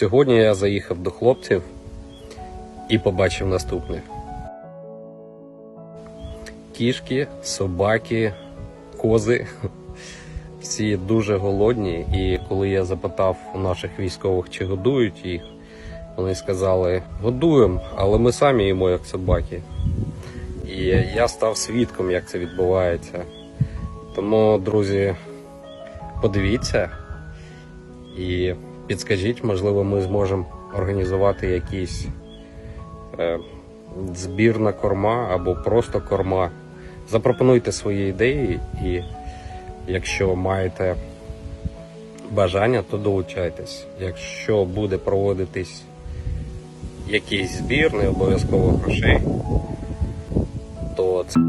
Сьогодні я заїхав до хлопців і побачив наступне: кішки, собаки, кози. Всі дуже голодні. І коли я запитав у наших військових, чи годують їх, вони сказали: годуємо, але ми самі їмо як собаки. І я став свідком, як це відбувається. Тому, друзі, подивіться і підскажіть, можливо, ми зможемо організувати якийсь е, збір на корма або просто корма. Запропонуйте свої ідеї, і якщо маєте бажання, то долучайтесь. Якщо буде проводитись якийсь збір, не обов'язково грошей, то це